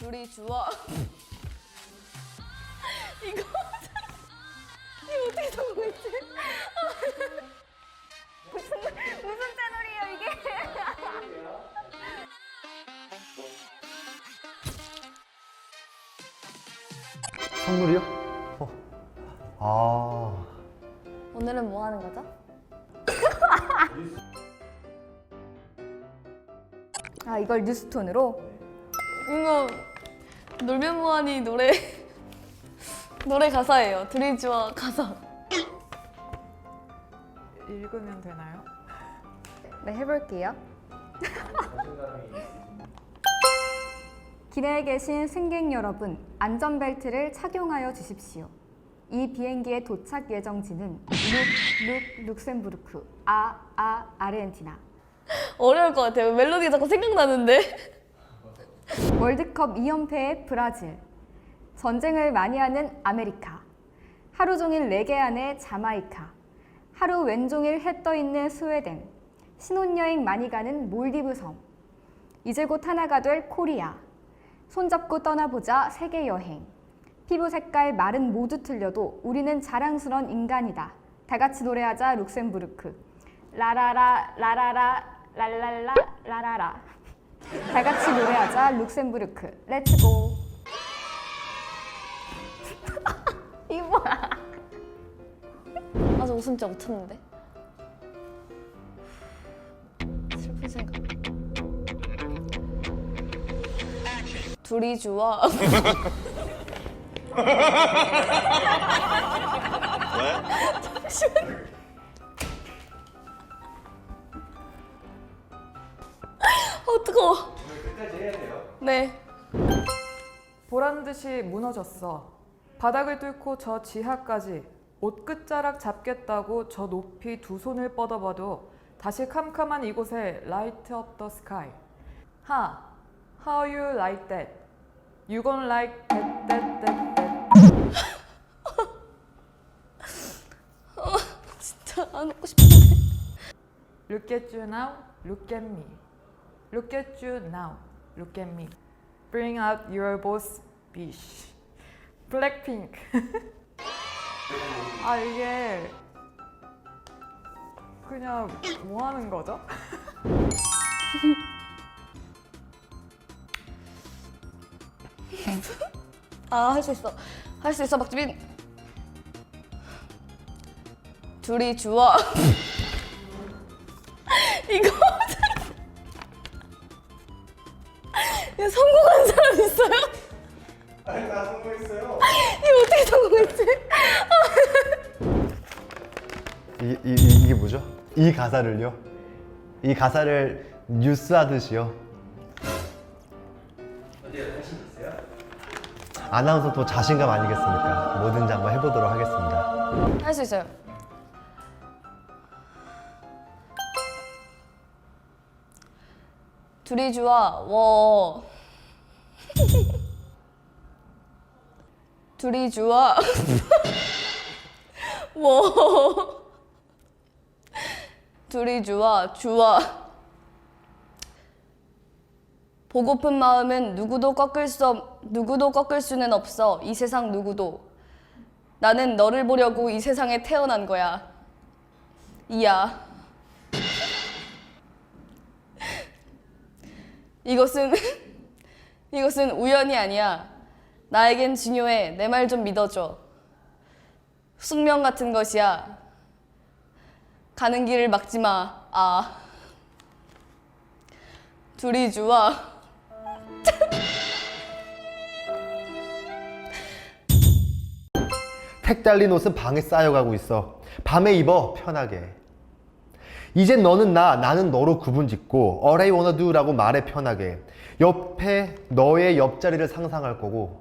둘이 주워. 이거 이거 어떻게 성공했지? 무슨 무슨 채널이에요 이게? 선물이요? 어. 아. 오늘은 뭐 하는 거죠? 아 이걸 뉴스톤으로? 이거 놀면 뭐하니 노래 노래 가사예요. 드리즈와 가사. 읽으면 되나요? 네 해볼게요. 기내에 계신 승객 여러분, 안전벨트를 착용하여 주십시오. 이 비행기의 도착 예정지는 룩, 룩, 룩셈부르크, 아, 아, 아르헨티나. 어려울 것 같아요. 멜로디가 자꾸 생각나는데. 월드컵 2연패의 브라질. 전쟁을 많이 하는 아메리카. 하루 종일 레게 안의 자마이카. 하루 왼종일 해 떠 있는 스웨덴. 신혼여행 많이 가는 몰디브 섬. 이제 곧 하나가 될 코리아. 손잡고 떠나보자 세계 여행. 피부 색깔 말은 모두 틀려도 우리는 자랑스런 인간이다. 다 같이 노래하자 룩셈부르크. 라라라 라라라 랄랄라 라라라. 다 같이 노래하자 룩셈부르크. 렛츠고. 이거 뭐야? 아저 웃음 진짜 못 참는데. 슬픈 생각. 둘이 좋아. 잠시만. 어 뜨거워. 끝까지 해야 돼요. 네. 보란 듯이 무너졌어. 바닥을 뚫고 저 지하까지 옷 끝자락 잡겠다고 저 높이 두 손을 뻗어봐도 다시 캄캄한 이곳에 light up the sky. 하, how you like that? You gon' like that, that, that, that. 진짜 안 웃고 싶은데. Look at you now, look at me. Look at you now, look at me. Bring out your boss bitch. 블랙핑크. 아 이게 그냥 뭐 하는 거죠? 아 할 수 있어. 할 수 있어 박주빈. 둘이 주워. 이거 이거 성공한 사람 있어요? 아니 나 성공했어요. 이거 어떻게 성공했지? 이, 이, 이, 이게 뭐죠? 이 가사를요? 이 가사를 뉴스 하듯이요? 아나운서 또 자신감 아니겠습니까? 뭐든지 한번 해보도록 하겠습니다. 할 수 있어요. 둘이 좋아 워. 둘이 좋아 워. 둘이 좋아 좋아. 보고픈 마음은 누구도 꺾을 수 없, 누구도 꺾을 수는 없어 이 세상 누구도. 나는 너를 보려고 이 세상에 태어난 거야. 이야. 이것은 이것은 우연이 아니야. 나에겐 중요해. 내 말 좀 믿어줘. 숙명 같은 것이야. 가는 길을 막지 마. 아. 둘이 좋아. 택 달린 옷은 방에 쌓여가고 있어. 밤에 입어 편하게. 이젠 너는 나, 나는 너로 구분 짓고 All I wanna do라고 말해 편하게. 옆에 너의 옆자리를 상상할 거고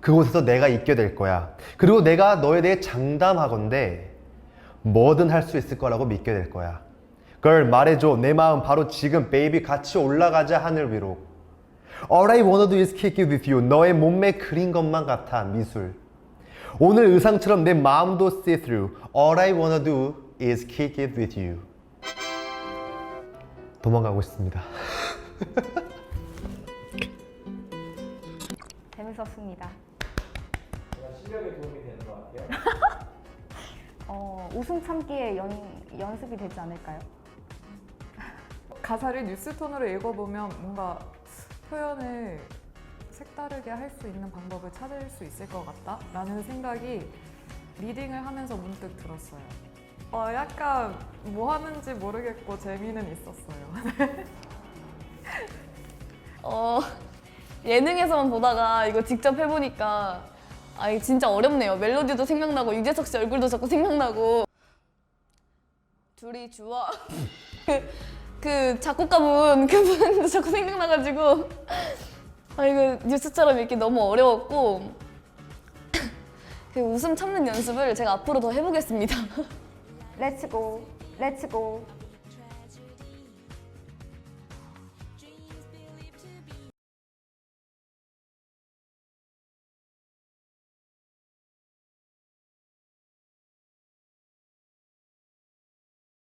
그곳에서 내가 있게 될 거야. 그리고 내가 너에 대해 장담하건대 뭐든 할 수 있을 거라고 믿게 될 거야. 걸 말해줘. 내 마음 바로 지금 베이비 같이 올라가자 하늘 위로. All I wanna do is kick it with you. 너의 몸매 그린 것만 같아 미술. 오늘 의상처럼 내 마음도 see through. All I wanna do is kick it with you. 도망가고 싶습니다. 웃었습니다. 실력에 도움이 되는 것 같아요. 어, 웃음 참기에 연, 연습이 되지 않을까요? 가사를 뉴스 톤으로 읽어보면 뭔가 표현을 색다르게 할 수 있는 방법을 찾을 수 있을 것 같다라는 생각이 리딩을 하면서 문득 들었어요. 어, 약간 뭐 하는지 모르겠고 재미는 있었어요. 어, 예능에서만 보다가 이거 직접 해보니까 아 이게 진짜 어렵네요. 멜로디도 생각나고 유재석 씨 얼굴도 자꾸 생각나고 둘이 주와 그, 그 작곡가분 그분도 자꾸 생각나가지고 아 이거 뉴스처럼 읽기 너무 어려웠고 그 웃음 참는 연습을 제가 앞으로 더 해보겠습니다. 렛츠고, 렛츠고.